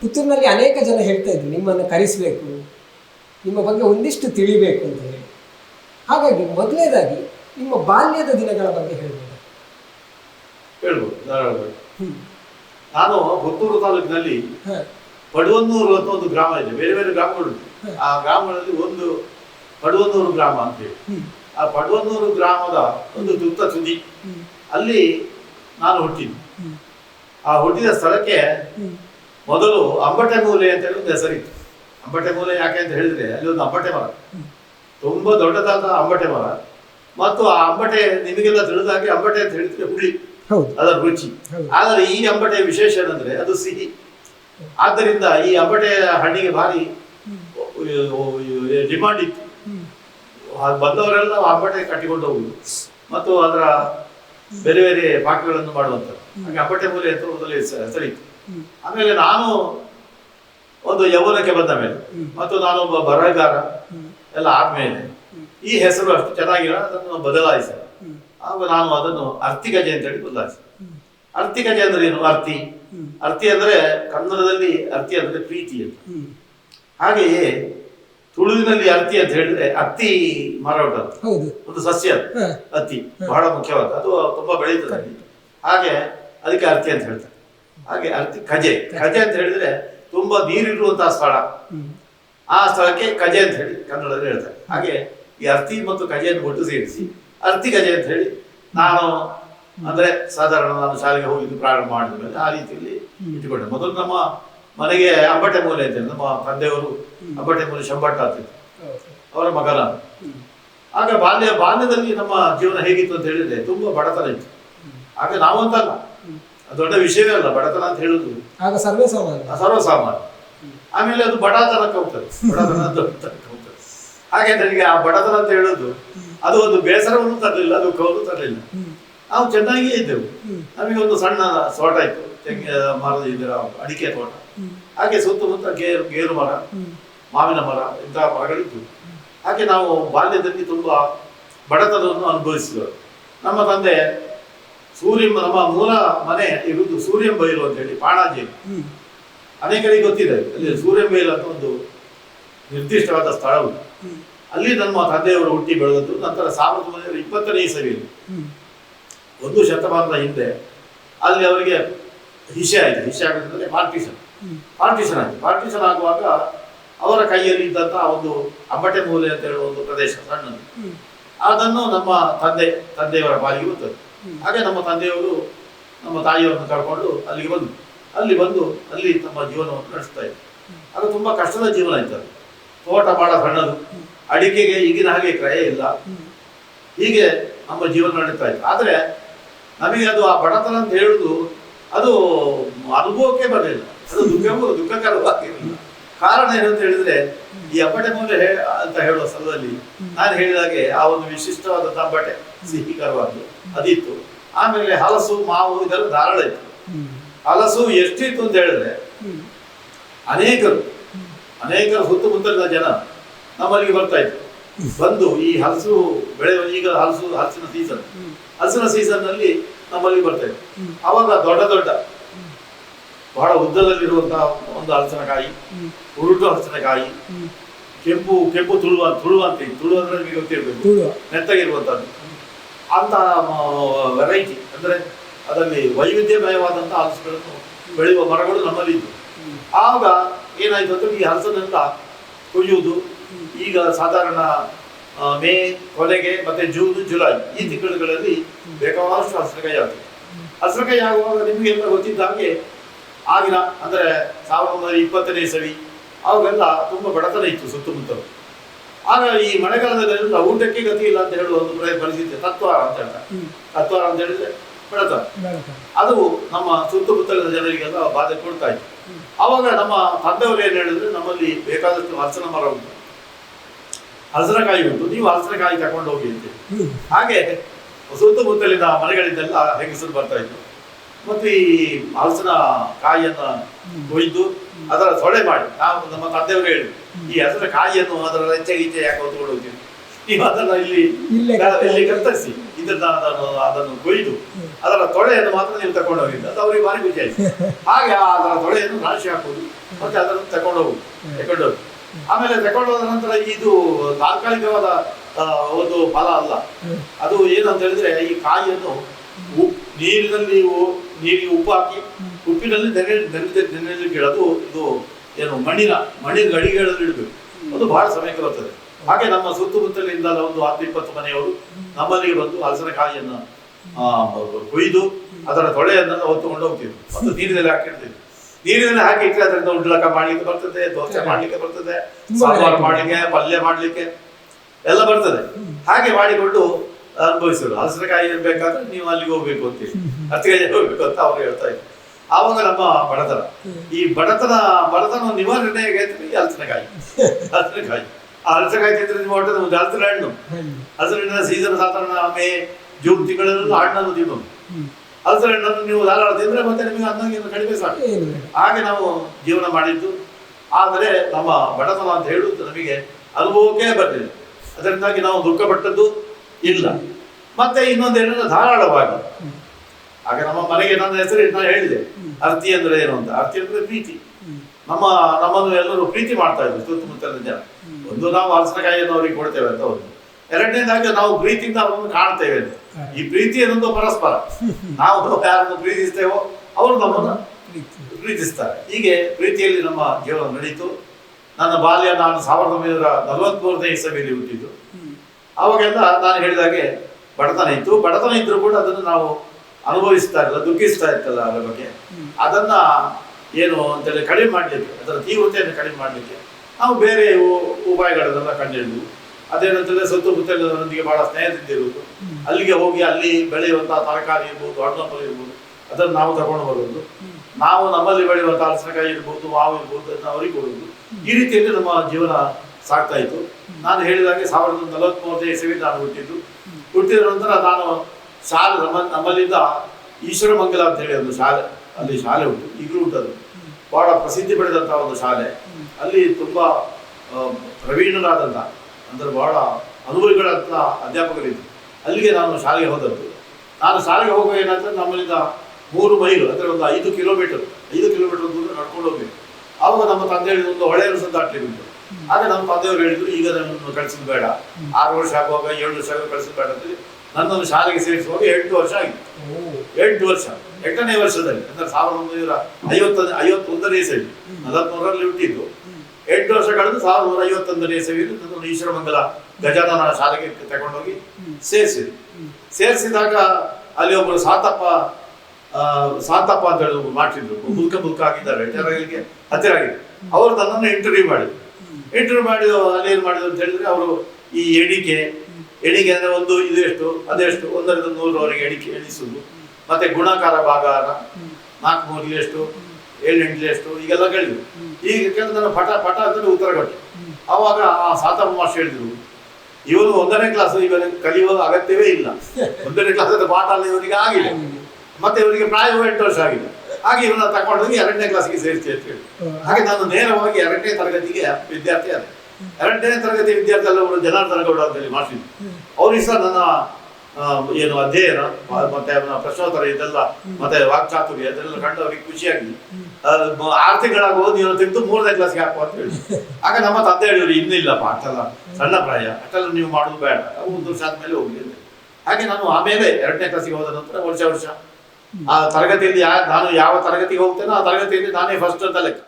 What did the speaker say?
ಪುತ್ತೂರಿನಲ್ಲಿ ಅನೇಕ ಜನ ಹೇಳ್ತಾ ಇದ್ರು ನಿಮ್ಮನ್ನು ಕರೆಸಬೇಕು ನಿಮ್ಮ ಬಗ್ಗೆ ಒಂದಿಷ್ಟು ತಿಳಿಬೇಕು ಅಂತ ಹೇಳಿ. ಹಾಗಾಗಿ ಮೊದಲನೇದಾಗಿ ನಿಮ್ಮ ಬಾಲ್ಯದ ದಿನಗಳ ಬಗ್ಗೆ ಹೇಳ್ಬೋದು? ಹೇಳ್ಬೋದು ನಾನು ಪುತ್ತೂರು ತಾಲೂಕಿನಲ್ಲಿ ಪಡುವನ್ನೂರು ಅಂತ ಒಂದು ಗ್ರಾಮ ಇದೆ ಬೇರೆ ಬೇರೆ ಗ್ರಾಮಗಳು ಆ ಗ್ರಾಮಗಳಲ್ಲಿ ಒಂದು ಪಡುವನ್ನೂರು ಗ್ರಾಮ ಅಂತ ಹೇಳಿ. ಆ ಪಡುವನ್ನೂರು ಗ್ರಾಮದ ಒಂದು ತುತ್ತ ತುದಿ ಅಲ್ಲಿ ನಾನು ಹುಟ್ಟಿದ್ದು. ಆ ಹುಟ್ಟಿದ ಸ್ಥಳಕ್ಕೆ ಮೊದಲು ಅಂಬಟೆ ಮೂಲೆ ಅಂತ ಹೇಳಿ ಒಂದು ಹೆಸರಿತ್ತು. ಅಂಬಟೆ ಮೂಲೆ ಯಾಕೆ ಅಂತ ಹೇಳಿದ್ರೆ ಅಲ್ಲಿ ಒಂದು ಅಂಬಟೆ ಮರ. ತುಂಬಾ ದೊಡ್ಡದಾದ ಅಂಬಟೆ ಮರ. ಮತ್ತು ಆ ಅಂಬಟೆ ನಿಮಗೆಲ್ಲ ತಿಳಿದ ಹಾಗೆ ಅಂಬಟೆ ಅಂತ ಹೇಳಿದ್ರೆ ಹುಳಿ ಅದರ ರುಚಿ. ಆದರೆ ಈ ಅಂಬಟೆಯ ವಿಶೇಷ ಏನಂದ್ರೆ ಅದು ಸಿಹಿ. ಆದ್ದರಿಂದ ಈ ಅಂಬಟೆ ಹಣ್ಣಿಗೆ ಭಾರಿ ಡಿಮಾಂಡ್ ಇತ್ತು. ಬಂದವರೆಲ್ಲ ಅಂಬಟೆ ಕಟ್ಟಿಕೊಂಡು ಹೋಗುದು. ಮತ್ತು ಅದರ ಬೇರೆ ಬೇರೆ ಪಾಕಗಳನ್ನು ಮಾಡುವಂತ ಹಾಗೆ ಅಂಬಟೆ ಮೂಲೆ ಅಂತ ಮೊದಲೇ ಹ್ಮ್ ಆಮೇಲೆ ನಾನು ಒಂದು ಯೌವನಕ್ಕೆ ಬಂದ ಮೇಲೆ. ಮತ್ತು ನಾನೊಬ್ಬ ಬರಹಗಾರ ಎಲ್ಲ ಆದ್ಮೇಲೆ ಈ ಹೆಸರು ಅಷ್ಟು ಚೆನ್ನಾಗಿಲ್ಲ ಅದನ್ನು ಬದಲಾಯಿಸಿದೆ ಹಾಗೂ ಆಗ ನಾನು ಅದನ್ನು ಅಂತ ಹೇಳಿ ಬದಲಾಯಿಸಿದೆ ಹ್ಮ್. ಅರ್ತಿಗಜೆ ಅಂದ್ರೆ ಏನು? ಅರ್ಥಿ ಅರ್ಥಿ ಅರ್ತಿ ಅಂದ್ರೆ ಕನ್ನಡದಲ್ಲಿ ಅರ್ತಿ ಅಂದ್ರೆ ಪ್ರೀತಿ ಅಂತ. ಹಾಗೆಯೇ ತುಳುವಿನಲ್ಲಿ ಅರ್ತಿ ಅಂತ ಹೇಳಿದ್ರೆ ಅತ್ತಿ ಮಾರಾಟ ಒಂದು ಸಸ್ಯ. ಅತ್ತಿ ಬಹಳ ಮುಖ್ಯವಾದ. ಅದು ತುಂಬಾ ಬೆಳೆಯುತ್ತದೆ. ಹಾಗೆ ಅದಕ್ಕೆ ಅರ್ತಿ ಅಂತ ಹೇಳ್ತಾರೆ. ಹಾಗೆ ಅರ್ಥಿ ಖಜೆ ಖಜೆ ಅಂತ ಹೇಳಿದ್ರೆ ತುಂಬಾ ನೀರಿರುವಂತಹ ಸ್ಥಳ. ಆ ಸ್ಥಳಕ್ಕೆ ಕಜೆ ಅಂತ ಹೇಳಿ ಕನ್ನಡದಲ್ಲಿ ಹೇಳ್ತಾರೆ. ಹಾಗೆ ಈ ಅರ್ಥಿ ಮತ್ತು ಕಜೆಯನ್ನು ಒಟ್ಟು ಸೇರಿಸಿ ಅರ್ಥಿ ಕಜೆ ಅಂತ ಹೇಳಿ ನಾನು ಅಂದ್ರೆ ಸಾಧಾರಣ ನಾನು ಶಾಲೆಗೆ ಹೋಗಿದ್ದು ಪ್ರಾರಂಭ ಮಾಡಿದ ಮೇಲೆ ಆ ರೀತಿಯಲ್ಲಿ ಇಟ್ಟುಕೊಂಡೆ. ಮೊದಲು ನಮ್ಮ ಮನೆಗೆ ಅಂಬಟೆ ಮೂಲೆ ಅಂತ ನಮ್ಮ ತಂದೆಯವರು ಅಂಬಟೆ ಮೂಲೆ ಶಂಬಟ್ಟ ಆಗ್ತಿತ್ತು ಅವರ ಮಗನ ಆಗ ಬಾಲ್ಯ, ಬಾಲ್ಯದಲ್ಲಿ ನಮ್ಮ ಜೀವನ ಹೇಗಿತ್ತು ಅಂತ ಹೇಳಿದ್ರೆ ತುಂಬಾ ಬಡತನ ಇತ್ತು. ಆಗ ನಾವಂತಲ್ಲ. ದೊಡ್ಡ ವಿಷಯವೇ ಅಲ್ಲ ಬಡತನ ಅಂತ ಹೇಳುದು. ಆಗ ಸರ್ವೇ ಸಾಮಾನ್ಯ. ಸರ್ವಸಾಮಾನ್ಯ ಆಮೇಲೆ ಅದು ಬಡತನಕ್ಕೆ ಹೋಗ್ತದೆ ಬಡತನ ದೊಡ್ಡತನಕ್ಕೆ ಹೋಗ್ತದೆ ಹಾಗೆ ನನಗೆ ಆ ಬಡತನ ಅಂತ ಹೇಳುದು ಅದು ಒಂದು ಬೇಸರವನ್ನು ತರಲಿಲ್ಲ ದುಃಖವನ್ನು ತರಲಿಲ್ಲ. ನಾವು ಚೆನ್ನಾಗಿಯೇ ಇದ್ದೆವು. ನಮಗೆ ಒಂದು ಸಣ್ಣ ತೋಟ ಇತ್ತು ತೆಂಗಿನ ಮರದ ಇದರ ಅಡಿಕೆ ತೋಟ. ಹಾಗೆ ಸುತ್ತಮುತ್ತ ಗೇರು ಗೇರು ಮರ ಮಾವಿನ ಮರ ಇಂತಹ ಮರಗಳಿತ್ತು ಹಾಗೆ ನಾವು ಬಾಲ್ಯದಲ್ಲಿ ತುಂಬಾ ಬಡತನವನ್ನು ಅನುಭವಿಸಿದವರು ನಮ್ಮ ತಂದೆ ಸೂರ್ಯ ನಮ್ಮ ಮೂಲ ಮನೆ ಇರುವುದು ಸೂರ್ಯಂಬೈಲು ಅಂತ ಹೇಳಿ ಪಾಣಾಜಿ ಹ್ಮ್. ಅನೇಕರಿಗೆ ಗೊತ್ತಿದೆ. ಅಲ್ಲಿ ಸೂರ್ಯ ಬಯಲು ಅಂತ ಒಂದು ನಿರ್ದಿಷ್ಟವಾದ ಸ್ಥಳ ಉಂಟು. ಅಲ್ಲಿ ನಮ್ಮ ತಂದೆಯವರು ಹುಟ್ಟಿ ಬೆಳೆದದ್ದು ನಂತರ ಸಾವಿರದ ಒಂಬೈನೂರ ಇಪ್ಪತ್ತನೇ ಇಸವಿಯಲ್ಲಿ. ಒಂದು ಶತಮಾನದ ಹಿಂದೆ ಅಲ್ಲಿ ಅವರಿಗೆ ಹಿಷೆ ಆಯಿತು. ಹಿಷೆ ಆಗೋದಂದ್ರೆ ಪಾರ್ಟಿಷನ್. ಪಾರ್ಟಿಷನ್ ಆಯಿತು. ಪಾರ್ಟಿಷನ್ ಆಗುವಾಗ ಅವರ ಕೈಯಲ್ಲಿ ಇದ್ದಂತಹ ಒಂದು ಅಂಬಟೆ ಮೂಲೆ ಅಂತ ಹೇಳುವ ಒಂದು ಪ್ರದೇಶ ಸಣ್ಣದು. ಅದನ್ನು ನಮ್ಮ ತಂದೆ ತಂದೆಯವರ ಬಾಯಿಗೆ ಹ್ಮ್. ಹಾಗೆ ನಮ್ಮ ತಂದೆಯವರು ನಮ್ಮ ತಾಯಿಯವರನ್ನು ಕರ್ಕೊಂಡು ಅಲ್ಲಿಗೆ ಬಂದು ಅಲ್ಲಿ ಬಂದು ಅಲ್ಲಿ ತಮ್ಮ ಜೀವನವನ್ನು ನಡೆಸ್ತಾ ಇದ್ರು ಅದು ತುಂಬ ಕಷ್ಟದ ಜೀವನ ಇತ್ತು ತೋಟ ಬಹಳ ಸಣ್ಣದು. ಅಡಿಕೆಗೆ ಈಗಿನ ಹಾಗೆ ಕ್ರಯ ಇಲ್ಲ. ಹೀಗೆ ನಮ್ಮ ಜೀವನ ನಡೀತಾ ಇತ್ತು. ಆದರೆ ನಮಗೆ ಅದು ಆ ಬಡತನ ಅಂತ ಹೇಳುದು ಅದು ಅನುಭವಕ್ಕೆ ಬರಲಿಲ್ಲ. ಅದು ದುಃಖವೂ ದುಃಖಕರವಾಗಿರಲಿಲ್ಲ ಕಾರಣ ಏನು ಅಂತ ಹೇಳಿದ್ರೆ, ಈ ಅಬ್ಬಟೆ ಮೂಲೆ ಅಂತ ಹೇಳುವ ಸ್ಥಳದಲ್ಲಿ ನಾನು ಹೇಳಿದ ಹಾಗೆ ಆ ಒಂದು ವಿಶಿಷ್ಟವಾದ ಅಂಬಟೆ ಸಿಹಿಕರವಾದ್ದು ಅದಿತ್ತು. ಆಮೇಲೆ ಹಲಸು, ಮಾವು ಇದೆಲ್ಲ ಧಾರಾಳ ಇತ್ತು. ಹಲಸು ಎಷ್ಟಿತ್ತು ಅಂತ ಹೇಳಿದ್ರೆ, ಅನೇಕರು ಅನೇಕರು ಸುತ್ತಮುತ್ತಲಿನ ಜನ ನಮ್ಮಲ್ಲಿಗೆ ಬರ್ತಾ ಇದ್ರು. ಬಂದು ಈ ಹಲಸು ಬೆಳೆ ಈಗ ಹಲಸು, ಹಲಸಿನ ಸೀಸನ್ ಹಲಸಿನ ಸೀಸನ್ನಲ್ಲಿ ನಮ್ಮಲ್ಲಿ ಬರ್ತಾ ಇದ್ರು. ಅವಾಗ ದೊಡ್ಡ ದೊಡ್ಡ ಬಹಳ ಉದ್ದದಲ್ಲಿರುವಂತಹ ಒಂದು ಹಲಸಿನಕಾಯಿ ಹ್ಮ್. ಉರುಟು ಹಲಸಿನಕಾಯಿ ಕೆಂಪು ಕೆಂಪು ತುಳುವ ತುಳುವ ಅಂತ. ತುಳು ಅಂದ್ರೆ ನಿಮಗೆ ಗೊತ್ತಿರಬೇಕು. ನೆತ್ತಗಿರುವಂತಹದ್ದು. ಅಂತ ವೆರೈಟಿ ಅಂದ್ರೆ ಅದರಲ್ಲಿ ವೈವಿಧ್ಯಮಯವಾದಂತಹ ಹಲಸುಗಳನ್ನು ಬೆಳೆಯುವ ಮರಗಳು ನಮ್ಮಲ್ಲಿ ಇದ್ದವು ಆಗ ಏನಾಯ್ತು ಅಂದ್ರೆ ಈ ಹಲಸನ್ನೆಲ್ಲ ಕೊಯ್ಯುವುದು ಈಗ ಸಾಧಾರಣ ಮೇ ಕೊನೆಗೆ ಮತ್ತೆ ಜೂನ್ ಜುಲೈ ಈ ತಿಂಗಳುಗಳಲ್ಲಿ ಬೇಕಾದಷ್ಟು ಹಸಿರುಕಾಯಿ ಆಗ್ತದೆ ಹಸಿರುಕಾಯಿ ಆಗುವಾಗ ನಿಮಗೆಲ್ಲ ಗೊತ್ತಿದ್ದ ಹಾಗೆ ಆಗಿನ ಅಂದ್ರೆ ಸಾವಿರದ ಒಂಬೈನೂರ ಇಪ್ಪತ್ತನೇ ಸವಿ ಅವಾಗೆಲ್ಲ ತುಂಬಾ ಬಡತನ ಇತ್ತು ಸುತ್ತಮುತ್ತಲು. ಆಗ ಈ ಮಳೆಗಾಲದಲ್ಲಿ ಊಟಕ್ಕೆ ಗತಿ ಇಲ್ಲ ಅಂತ ಹೇಳುವ ಒಂದು ಪ್ರಯತ್ನ ಪರಿಸ್ಥಿತಿ ತತ್ವಾರ ಅಂತ ಹೇಳ್ತಾರೆ. ತತ್ವಾರ ಅಂತ ಹೇಳಿದ್ರೆ ಬಡತನ. ಅದು ನಮ್ಮ ಸುತ್ತಮುತ್ತಲಿನ ಜನರಿಗೆಲ್ಲ ಬಾಧೆ ಕೊಡ್ತಾ ಇತ್ತು. ಅವಾಗ ನಮ್ಮ ತಂದೆಯವರು ಏನು ಹೇಳಿದ್ರೆ? ನಮ್ಮಲ್ಲಿ ಬೇಕಾದಷ್ಟು ಹಲಸಿನ ಮರ ಉಂಟು. ಹಲಸಿನಕಾಯಿ ಉಂಟು. ನೀವು ಹಲಸಿನಕಾಯಿ ತಗೊಂಡು ಹೋಗಿ ಅಂತ ಹ್ಮ್. ಹಾಗೆ ಸುತ್ತಮುತ್ತಲಿನ ಮನೆಗಳಿಂದೆಲ್ಲ ಹೆಂಗಸರು ಬರ್ತಾ ಇದ್ರು. ಮತ್ತು ಈ ಹಲಸಿನ ಕಾಯಿಯನ್ನು ಕೊಯ್ದು ಅದರ ಸೊಳೆ ಮಾಡಿ. ನಾವು ನಮ್ಮ ತಂದೆಯವರು ಹೇಳಿ ಈ ಹಸಿರ ಕಾಯಿಯನ್ನು ಅದರ ರೆಚ್ಚೆ ಗೀಚೆ ಯಾಕೆ ಹೊತ್ಕೊಂಡು ಹೋಗ್ತೀವಿ ನೀವು ಅದನ್ನು ಇಲ್ಲಿ ಇಲ್ಲೇ ಕತ್ತರಿಸಿ ಇದನ್ನ ಅದನ್ನು ಅದನ್ನು ಕೊಯ್ದು ಅದರ ತೊಳೆಯನ್ನು ಮಾತ್ರ ನೀವು ತಗೊಂಡು ಹೋಗಿದ್ದು. ಅದು ಅವರಿಗೆ ಭಾರಿ ಖುಷಿ ಆಯ್ತು. ಹಾಗೆ ಅದರ ತೊಳೆಯನ್ನು ರಾಶಿ ಹಾಕೋದು ಮತ್ತೆ ಅದನ್ನು ತಗೊಂಡು ಹೋಗುದು ತಗೊಂಡು ಹೋಗಿ ಆಮೇಲೆ ತಗೊಂಡು ಹೋದ ನಂತರ ಇದು ತಾತ್ಕಾಲಿಕವಾದ ಒಂದು ಫಲ ಅಲ್ಲ. ಅದು ಏನಂತ ಹೇಳಿದ್ರೆ ಈ ಕಾಯಿಯನ್ನು ನೀರಿನಲ್ಲಿ ನೀರಿಗೆ ಉಪ್ಪು ಹಾಕಿ ಉಪ್ಪಿನಲ್ಲಿ ನೆನೆ ನೆನೆಲಿಕ್ಕೆ ಅದು ಇದು ಏನು ಮಣ್ಣಿನ ಮಣ್ಣಿನ ಗಡಿಗೆಗಳಲ್ಲಿ ಇಡಬೇಕು. ಅದು ಬಹಳ ಸಮಯಕ್ಕೆ ಬರ್ತದೆ ಹಾಗೆ ನಮ್ಮ ಸುತ್ತಮುತ್ತಲಿನಿಂದ ಒಂದು ಹತ್ತು ಇಪ್ಪತ್ತು ಮನೆಯವರು ನಮ್ಮಲ್ಲಿಗೆ ಬಂದು ಹಲಸಿನಕಾಯಿಯನ್ನು ಕೊಯ್ದು ಅದರ ತೊಳೆಯನ್ನೆಲ್ಲ ಹೊತ್ತುಕೊಂಡು ಹೋಗ್ತಿದ್ರು ಮತ್ತು ನೀರಿನಲ್ಲಿ ಹಾಕಿರ್ತೀವಿ ನೀರಿನಲ್ಲಿ ಹಾಕಿ ಇಟ್ಟರೆ ಅದರಿಂದ ಉಡ್ಲಕ ಮಾಡ್ಲಿಕ್ಕೆ ಬರ್ತದೆ ದೋಸೆ ಮಾಡ್ಲಿಕ್ಕೆ ಬರ್ತದೆ ಸಾಂಬಾರು. ಮಾಡ್ಲಿಕ್ಕೆ ಪಲ್ಯ ಮಾಡ್ಲಿಕ್ಕೆ ಎಲ್ಲ ಬರ್ತದೆ. ಹಾಗೆ ಮಾಡಿಕೊಂಡು ಅನುಭವಿಸಿದ್ರು. ಹಲಸಿನಕಾಯಿ ಬೇಕಾದ್ರೆ ನೀವು ಅಲ್ಲಿಗೆ ಹೋಗ್ಬೇಕು ಅಂತ ಹತ್ತಿಗೆ ಹೋಗ್ಬೇಕು ಅಂತ ಅವ್ರು ಹೇಳ್ತಾ ಇದ್ರು. ಆವಾಗ ನಮ್ಮ ಬಡತನ. ಈ ಬಡತನ ಬಡತನ ನಿವಾರಣೆಗೆ ಅಂತ ಈ ಹಲಸಿನಕಾಯಿ ಹಲಸಿನಕಾಯಿ ಆ ಹಲಸಿನಕಾಯಿ ತಿಂದ್ರೆ ನಿಮ್ಮ ಹೊಟ್ಟೆ ನಮ್ಗೆ ಹಲಸಿನ ಹಣ್ಣು. ಹಸಿರಿನ ಹಲಸಿನ ಹಣ್ಣಿನ ಸೀಸನ್ ಸಾಧಾರಣ ಮೇ ಜೂನ್ ತಿಂಗಳಲ್ಲಿ ಹಣ್ಣನ್ನು ತಿನ್ನೋದು. ಹಲಸಿನ ಹಣ್ಣನ್ನು ನೀವು ಧಾರಾಳ ತಿಂದ್ರೆ ಮತ್ತೆ ನಿಮಗೆ ಅದನ್ನ ಕಡಿಮೆ ಸಾಕು. ಹಾಗೆ ನಾವು ಜೀವನ ಮಾಡಿದ್ದು. ಆದರೆ ನಮ್ಮ ಬಡತನ ಅಂತ ಹೇಳುವುದು ನಮಗೆ ಅನುಭವಕ್ಕೆ ಬರ್ತಿದೆ ಅದರಿಂದಾಗಿ ನಾವು ದುಃಖಪಟ್ಟದ್ದು ಇಲ್ಲ. ಮತ್ತೆ ಇನ್ನೊಂದು ಏನಂದ್ರೆ ಧಾರಾಳವಾಗಿ. ಆಗ ನಮ್ಮ ಮನೆಗೆ ನನ್ನ ಹೆಸರು ನಾನು ಹೇಳಿದೆ. ಅರ್ಥಿ ಅಂದ್ರೆ ಏನು ಅಂತ. ಅರ್ಥಿ ಅಂದ್ರೆ ಪ್ರೀತಿ. ನಮ್ಮ ನಮ್ಮನ್ನು ಎಲ್ಲರೂ ಪ್ರೀತಿ ಮಾಡ್ತಾ ಇದ್ರು ಸುತ್ತಮುತ್ತಲಿನ ಜನ. ಒಂದು ನಾವು ಹಲಸಿನಕಾಯಿಯನ್ನು ಅವರಿಗೆ ಕೊಡ್ತೇವೆ ಅಂತ ಒಂದು. ಎರಡನೇದಾಗಿ ನಾವು ಪ್ರೀತಿಯಿಂದ ಅವರನ್ನು ಕಾಣ್ತೇವೆ ಅಂತ. ಈ ಪ್ರೀತಿ ಅನ್ನೋದು ಪರಸ್ಪರ. ನಾವು ಯಾರನ್ನು ಪ್ರೀತಿಸ್ತೇವೋ ಅವರು ನಮ್ಮನ್ನು ಪ್ರೀತಿ ಪ್ರೀತಿಸ್ತಾರೆ. ಹೀಗೆ ಪ್ರೀತಿಯಲ್ಲಿ ನಮ್ಮ ಜೀವನ ನಡೀತು. ನನ್ನ ಬಾಲ್ಯ ನಾನು ಸಾವಿರದ ಒಂಬೈನೂರ ನಲವತ್ಮೂರನೇ ಇಸವಿಯಲ್ಲಿ ಹುಟ್ಟಿದ್ದು. ಅವಾಗೆಲ್ಲ ನಾನು ಹೇಳಿದಾಗೆ ಬಡತನ ಇತ್ತು. ಬಡತನ ಇದ್ರೂ ಕೂಡ ಅದನ್ನು ನಾವು ಅನುಭವಿಸ್ತಾ ಇಲ್ಲ ದುಃಖಿಸ್ತಾ ಇರ್ತಲ್ಲ ಅದರ ಬಗ್ಗೆ. ಅದನ್ನ ಏನು ಅಂತೇಳಿ ಕಡಿಮೆ ಮಾಡಲಿಕ್ಕೆ ಅದರ ತೀವ್ರತೆಯನ್ನು ಕಡಿಮೆ ಮಾಡಲಿಕ್ಕೆ ನಾವು ಬೇರೆ ಉಪಾಯಗಳನ್ನೆಲ್ಲ ಕಂಡುಹಿಡಿದು ಅದೇನಂತಂದ್ರೆ ಸುತ್ತಮುತ್ತಲಿನೊಂದಿಗೆ ಬಹಳ ಸ್ನೇಹದಿಂದ ಇರುವುದು. ಅಲ್ಲಿಗೆ ಹೋಗಿ ಅಲ್ಲಿ ಬೆಳೆಯುವಂತಹ ತರಕಾರಿ ಇರ್ಬೋದು ಹಣ್ಣು ಇರ್ಬೋದು ಅದನ್ನು ನಾವು ತಗೊಂಡು ಬರುವುದು. ನಾವು ನಮ್ಮಲ್ಲಿ ಬೆಳೆಯುವಂತಹ ಹಲಸಿನಕಾಯಿ ಇರ್ಬೋದು ಮಾವು ಇರ್ಬೋದು ಅದನ್ನ ಅವರಿಗೆ ಕೊಡುವುದು. ಈ ರೀತಿಯಲ್ಲಿ ನಮ್ಮ ಜೀವನ ಸಾಗ್ತಾ ಇತ್ತು. ನಾನು ಹೇಳಿದಾಗೆ ಸಾವಿರದ ನಲವತ್ಮೂರನೇ ಇಸವಿ ನಾನು ಹುಟ್ಟಿದ್ದು. ಹುಟ್ಟಿದ ನಂತರ ನಾನು ಶಾಲೆ ನಮ್ಮ ನಮ್ಮಲ್ಲಿಂದ ಈಶ್ವರ ಮಂಗಲ ಅಂತ ಹೇಳಿ ಒಂದು ಶಾಲೆ. ಅಲ್ಲಿ ಶಾಲೆ ಉಂಟು. ಈಗಲೂ ಉಂಟದು ಬಹಳ ಪ್ರಸಿದ್ಧಿ ಪಡೆದಂತಹ ಒಂದು ಶಾಲೆ. ಅಲ್ಲಿ ತುಂಬಾ ಪ್ರವೀಣರಾದಂಥ ಅಂದ್ರೆ ಬಹಳ ಅನುಭವಿಗಳಂತ ಅಧ್ಯಾಪಕರಿದ್ದರು ಅಲ್ಲಿಗೆ ನಾನು ಶಾಲೆಗೆ ಹೋದದ್ದು. ನಾನು ಶಾಲೆಗೆ ಹೋಗುವ ಏನಂದ್ರೆ ನಮ್ಮಲ್ಲಿಂದ ಮೂರು ಮೈಲು, ಅಂದ್ರೆ ಒಂದು ಐದು ಕಿಲೋಮೀಟರ್ ಐದು ಕಿಲೋಮೀಟರ್ ದೂರ ನಡ್ಕೊಂಡು ಹೋಗ್ಬೇಕು. ಆವಾಗ ನಮ್ಮ ತಂದೆ ಹೇಳಿದ ಒಂದು ಹೊಳೆಯನ್ನು ಸಹ ಆಗ ನಮ್ಮ ತಂದೆಯವರು ಹೇಳಿದ್ರು ಈಗ ನನ್ನನ್ನು ಕಳಿಸೋದು ಬೇಡ. ಆರು ವರ್ಷ ಆಗುವಾಗ ಏಳು ವರ್ಷ ಆಗುವಾಗ ಕಳಿಸೋದು ಬೇಡ ಅಂತೇಳಿ ನನ್ನನ್ನು ಶಾಲೆಗೆ ಸೇರಿಸುವಾಗ ಎಂಟು ವರ್ಷ ಆಗಿತ್ತು ಎಂಟು ವರ್ಷ. ಎಂಟನೇ ವರ್ಷದಲ್ಲಿ ಅಂದ್ರೆ ಸಾವಿರದ ಒಂಬೈನೂರ ಐವತ್ತ ಐವತ್ತೊಂದನೇ ಇಸವಿ ನಲವತ್ಮೂರರಲ್ಲಿ ಹುಟ್ಟಿದ್ದು. ಎಂಟು ವರ್ಷ ಕಳೆದು ಸಾವಿರದ ನೂರ ಐವತ್ತೊಂದನೇ ಇಸವಿಯಲ್ಲಿ ನನ್ನನ್ನು ಈಶ್ವರಮಂಗಲ ಗಜಾನನ ಶಾಲೆಗೆ ತಗೊಂಡೋಗಿ ಸೇರಿಸಿದ್ರು. ಸೇರಿಸಿದಾಗ ಅಲ್ಲಿ ಒಬ್ಬರು ಸಾತಪ್ಪ ಸಾತಪ್ಪ ಅಂತ ಹೇಳಿ ಮಾಡ್ತಿದ್ರು. ಮುಲ್ಕ ಮುಲ್ಕ ಆಗಿದ್ದಾರೆ ಜನಗಳಿಗೆ ಹತ್ತಿರ ಆಗಿದೆ. ಅವರು ನನ್ನನ್ನು ಇಂಟರ್ವ್ಯೂ ಮಾಡಿದ್ರು. ಇಂಟರ್ವ್ಯೂ ಅಲ್ಲಿ ಏನು ಮಾಡಿದ್ರು ಅಂತ ಹೇಳಿದ್ರೆ ಅವರು ಈ ಎಣಿಕೆ. ಎಣಿಕೆ ಅಂದ್ರೆ ಒಂದು ಇದು ಎಷ್ಟು? ಅದೆಷ್ಟು? ಒಂದರಿಂದ ನೂರವರೆಗೆ ಎಣಿಕೆ ಎಣಿಸುವುದು. ಮತ್ತೆ ಗುಣಾಕಾರ ಭಾಗಾರ. ನಾಲ್ಕು ಮೂರ್ಲಿ ಎಷ್ಟು? ಏಳು ಎಂಟ್ಲಿ ಎಷ್ಟು? ಈಗೆಲ್ಲ ಕೇಳಿದ್ರು. ಈಗ ಕೇಳಿದ್ರೆ ಪಟ ಪಟ ಅಂತ ಉತ್ತರ ಕೊಟ್ಟೆ. ಅವಾಗ ಆ ಸಾತಪ್ಪ ಮಾಸ್ಟರ್ ಹೇಳಿದ್ರು. ಇವನು ಒಂದನೇ ಕ್ಲಾಸ್ ಇವನಿಗೆ ಕಲಿಯುವ ಅಗತ್ಯವೇ ಇಲ್ಲ. ಒಂದನೇ ಕ್ಲಾಸ್ ಪಾಠ ಅಲ್ಲಿ ಇವನಿಗೆ ಆಗಿಲ್ಲ. ಮತ್ತೆ ಇವರಿಗೆ ಪ್ರಾಯವೂ ಎಂಟು ವರ್ಷ ಆಗಿದೆ ಹಾಗೆ ಇವನ್ನ ತಗೊಂಡೋಗಿ ಎರಡನೇ ಕ್ಲಾಸ್ಗೆ ಸೇರಿಸಿ ಅಂತ ಹೇಳಿ. ಹಾಗೆ ನಾನು ನೇರವಾಗಿ ಎರಡನೇ ತರಗತಿಗೆ ವಿದ್ಯಾರ್ಥಿ ಆದೆ. ಎರಡನೇ ತರಗತಿ ವಿದ್ಯಾರ್ಥಿ ಅಲ್ಲ ಅವರು ಜನಾರ್ದನ ಗೌಡ ಅಂತೇಳಿ ಮಾಡ್ತೀನಿ ಅವ್ರಿಗೆ ಸಹ ನನ್ನ ಏನು ಅಧ್ಯಯನ ಮತ್ತೆ ಅವನ ಪ್ರಶ್ನೋತ್ತರ ಇದೆಲ್ಲ ಮತ್ತೆ ವಾಕ್ಚಾತುರ್ಯ ಅದೆಲ್ಲ ಕಂಡು ಅವ್ರಿಗೆ ಖುಷಿಯಾಗಿ ಆರು ತಿಂಗಳಾಗಿ ಆರು ಇವನು ತೆಗೆದು ಮೂರನೇ ಕ್ಲಾಸ್ಗೆ ಹಾಕುವ ಅಂತ ಹೇಳಿ. ಆಗ ನಮ್ಮ ತಂದೆ ಹೇಳಿದ್ರು ಇನ್ನಿಲ್ಲಪ್ಪ ಅಷ್ಟೆಲ್ಲ ಸಣ್ಣ ಪ್ರಾಯ ಅಷ್ಟೆಲ್ಲ ನೀವು ಮಾಡೋದು ಬೇಡ. ಒಂದು ವರ್ಷ ಆದ್ಮೇಲೆ ಹೋಗಿ ಅಂತ. ಹಾಗೆ ನಾನು ಆಮೇಲೆ ಎರಡನೇ ಕ್ಲಾಸಿಗೆ ಹೋದ ನಂತರ ವರ್ಷ ವರ್ಷ ಆ ತರಗತಿಯಲ್ಲಿ ನಾನು ಯಾವ ತರಗತಿಗೆ ಹೋಗ್ತೇನೋ ಆ ತರಗತಿಯಲ್ಲಿ ನಾನೇ ಫಸ್ಟ್ ಅಂತ ಲೆಕ್ಕ.